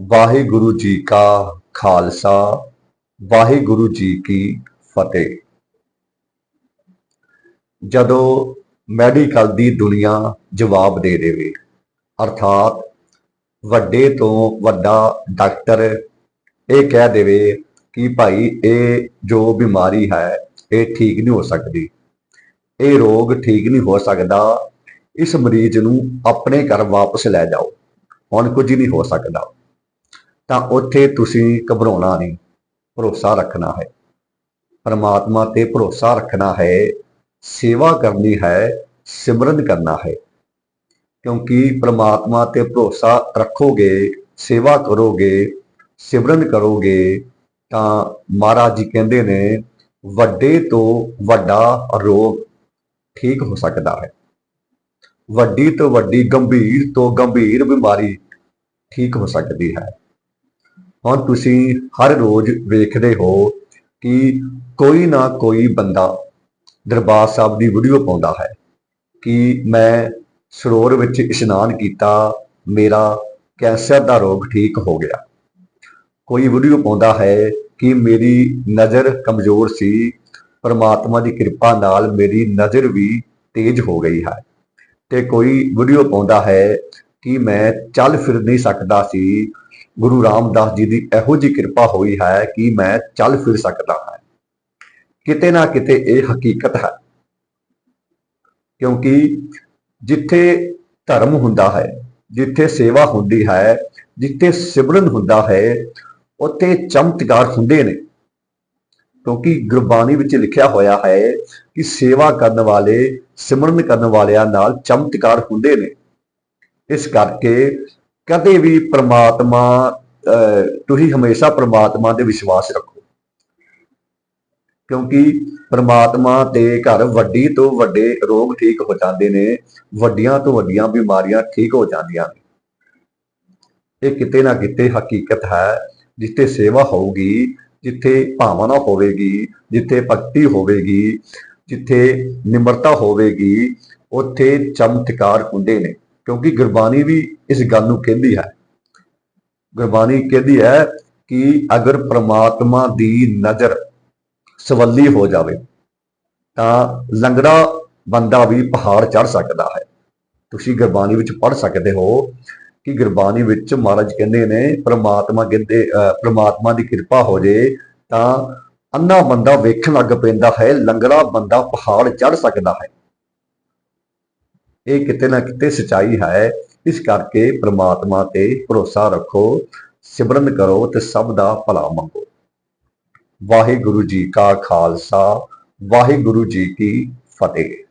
ਵਾਹਿਗੁਰੂ ਜੀ ਕਾ ਖਾਲਸਾ, ਵਾਹਿਗੁਰੂ ਜੀ ਕੀ ਫਤਿਹ। ਜਦੋਂ ਮੈਡੀਕਲ ਦੀ ਦੁਨੀਆ ਜਵਾਬ ਦੇ ਦੇਵੇ, ਅਰਥਾਤ ਵੱਡੇ ਤੋਂ ਵੱਡਾ ਡਾਕਟਰ ਇਹ ਕਹਿ ਦੇਵੇ ਕਿ ਭਾਈ ਇਹ ਜੋ ਬਿਮਾਰੀ ਹੈ, ਇਹ ਠੀਕ ਨਹੀਂ ਹੋ ਸਕਦੀ। ਇਹ ਰੋਗ ਠੀਕ ਨਹੀਂ ਹੋ ਸਕਦਾ, ਇਸ ਮਰੀਜ਼ ਨੂੰ ਆਪਣੇ ਘਰ ਵਾਪਸ ਲੈ ਜਾਓ, ਹੁਣ ਕੁਝ ਨਹੀਂ ਹੋ ਸਕਦਾ। ਤਾਂ ਉੱਥੇ ਤੁਸੀਂ ਘਬਰਾਉਣਾ ਨਹੀਂ, ਭਰੋਸਾ ਰੱਖਣਾ ਹੈ। ਪਰਮਾਤਮਾ ਤੇ ਭਰੋਸਾ ਰੱਖਣਾ ਹੈ, ਸੇਵਾ ਕਰਨੀ ਹੈ, ਸਿਮਰਨ ਕਰਨਾ ਹੈ। ਕਿਉਂਕਿ ਪਰਮਾਤਮਾ ਤੇ ਭਰੋਸਾ ਰੱਖੋਗੇ, ਸੇਵਾ ਕਰੋਗੇ, ਸਿਮਰਨ ਕਰੋਗੇ, ਤਾਂ ਮਹਾਰਾਜ ਜੀ ਕਹਿੰਦੇ ਨੇ, ਵੱਡੇ ਤੋਂ ਵੱਡਾ ਰੋਗ ਠੀਕ ਹੋ ਸਕਦਾ ਹੈ। ਵੱਡੀ ਤੋਂ ਵੱਡੀ, ਗੰਭੀਰ ਤੋਂ ਗੰਭੀਰ ਬਿਮਾਰੀ ਠੀਕ ਹੋ ਸਕਦੀ ਹੈ। ਹੁਣ ਤੁਸੀਂ ਹਰ ਰੋਜ਼ ਵੇਖਦੇ ਹੋ ਕਿ ਕੋਈ ਨਾ ਕੋਈ ਬੰਦਾ ਦਰਬਾਰ ਸਾਹਿਬ ਦੀ ਵੀਡੀਓ ਪਾਉਂਦਾ ਹੈ ਕਿ ਮੈਂ ਸਰੋਵਰ ਵਿੱਚ ਇਸ਼ਨਾਨ ਕੀਤਾ, ਮੇਰਾ ਕੈਂਸਰ ਦਾ ਰੋਗ ਠੀਕ ਹੋ ਗਿਆ। ਕੋਈ ਵੀਡੀਓ ਪਾਉਂਦਾ ਹੈ ਕਿ ਮੇਰੀ ਨਜ਼ਰ ਕਮਜ਼ੋਰ ਸੀ, ਪਰਮਾਤਮਾ ਦੀ ਕਿਰਪਾ ਨਾਲ ਮੇਰੀ ਨਜ਼ਰ ਵੀ ਤੇਜ਼ ਹੋ ਗਈ ਹੈ ਤੇ ਕੋਈ ਵੀਡੀਓ ਪਾਉਂਦਾ ਹੈ ਕਿ ਮੈਂ ਚੱਲ ਫਿਰ ਨਹੀਂ ਸਕਦਾ ਸੀ ਗੁਰੂ ਰਾਮਦਾਸ ਜੀ ਦੀ ਇਹੋ ਜੀ ਕਿਰਪਾ ਹੋਈ ਹੈ ਕਿ ਮੈਂ ਚੱਲ ਫਿਰ ਸਕਦਾ ਹਾਂ। ਕਿਤੇ ਨਾ ਕਿਤੇ ਇਹ ਹਕੀਕਤ ਹੈ। ਕਿਉਂਕਿ ਜਿੱਥੇ ਧਰਮ ਹੁੰਦਾ ਹੈ, ਜਿੱਥੇ ਸੇਵਾ ਹੁੰਦੀ ਹੈ, ਜਿੱਥੇ ਸਿਮਰਨ ਹੁੰਦਾ ਹੈ, ਉੱਥੇ ਚਮਤਕਾਰ ਹੁੰਦੇ ਨੇ। ਕਿਉਂਕਿ ਗੁਰਬਾਣੀ ਵਿੱਚ ਲਿਖਿਆ ਹੋਇਆ ਹੈ ਕਿ ਸੇਵਾ ਕਰਨ ਵਾਲੇ, ਸਿਮਰਨ ਕਰਨ ਵਾਲਿਆਂ ਨਾਲ ਚਮਤਕਾਰ ਹੁੰਦੇ ਨੇ। ਇਸ ਕਰਕੇ ਕਦੇ ਵੀ ਪ੍ਰਮਾਤਮਾ ਅਹ, ਤੁਸੀਂ ਹਮੇਸ਼ਾ ਪ੍ਰਮਾਤਮਾ ਤੇ ਵਿਸ਼ਵਾਸ ਰੱਖੋ। ਕਿਉਂਕਿ ਪ੍ਰਮਾਤਮਾ ਦੇ ਘਰ ਵੱਡੀ ਤੋਂ ਵੱਡੇ ਰੋਗ ਠੀਕ ਹੋ ਜਾਂਦੇ ਨੇ ਵੱਡੀਆਂ ਤੋਂ ਵੱਡੀਆਂ ਬਿਮਾਰੀਆਂ ਠੀਕ ਹੋ ਜਾਂਦੀਆਂ ਨੇ। ਇਹ ਕਿਤੇ ਨਾ ਕਿਤੇ ਹਕੀਕਤ ਹੈ ਜਿੱਥੇ ਸੇਵਾ ਹੋਊਗੀ ਜਿੱਥੇ ਭਾਵਨਾ ਹੋਵੇਗੀ ਜਿੱਥੇ ਭਗਤੀ ਹੋਵੇਗੀ ਜਿੱਥੇ ਨਿਮਰਤਾ ਹੋਵੇਗੀ ਉੱਥੇ ਚਮਤਕਾਰ ਹੁੰਦੇ ਨੇ। ਕਿਉਂਕਿ ਗੁਰਬਾਣੀ ਵੀ ਇਸ ਗੱਲ ਨੂੰ ਕਹਿੰਦੀ ਹੈ। ਗੁਰਬਾਣੀ ਕਹਿੰਦੀ ਹੈ ਕਿ ਅਗਰ ਪ੍ਰਮਾਤਮਾ ਦੀ ਨਜ਼ਰ ਸਵੱਲੀ ਹੋ ਜਾਵੇ ਤਾਂ ਲੰਗੜਾ ਬੰਦਾ ਵੀ ਪਹਾੜ ਚੜ ਸਕਦਾ ਹੈ। ਤੁਸੀਂ ਗੁਰਬਾਣੀ ਵਿੱਚ ਪੜ੍ਹ ਸਕਦੇ ਹੋ ਕਿ ਗੁਰਬਾਣੀ ਵਿੱਚ ਮਹਾਰਾਜ ਕਹਿੰਦੇ ਨੇ ਪ੍ਰਮਾਤਮਾ ਕਹਿੰਦੇ ਅਹ, ਪ੍ਰਮਾਤਮਾ ਦੀ ਕਿਰਪਾ ਹੋ ਜੇ ਤਾਂ ਅੰਨਾ ਬੰਦਾ ਵੇਖਣ ਲੱਗ ਪੈਂਦਾ ਹੈ ਲੰਗੜਾ ਬੰਦਾ ਪਹਾੜ ਚੜ ਸਕਦਾ ਹੈ। ਇਹ ਕਿਤੇ ਨਾ ਕਿਤੇ ਸਚਾਈ ਹੈ। ਇਸ ਕਰਕੇ ਪ੍ਰਮਾਤਮਾ ਤੇ ਭਰੋਸਾ ਰੱਖੋ, ਸਿਮਰਨ ਕਰੋ ਤੇ ਸਭ ਦਾ ਭਲਾ ਮੰਗੋ। ਵਾਹਿਗੁਰੂ ਜੀ ਕਾ ਖਾਲਸਾ, ਵਾਹਿਗੁਰੂ ਜੀ ਕੀ ਫਤਿਹ।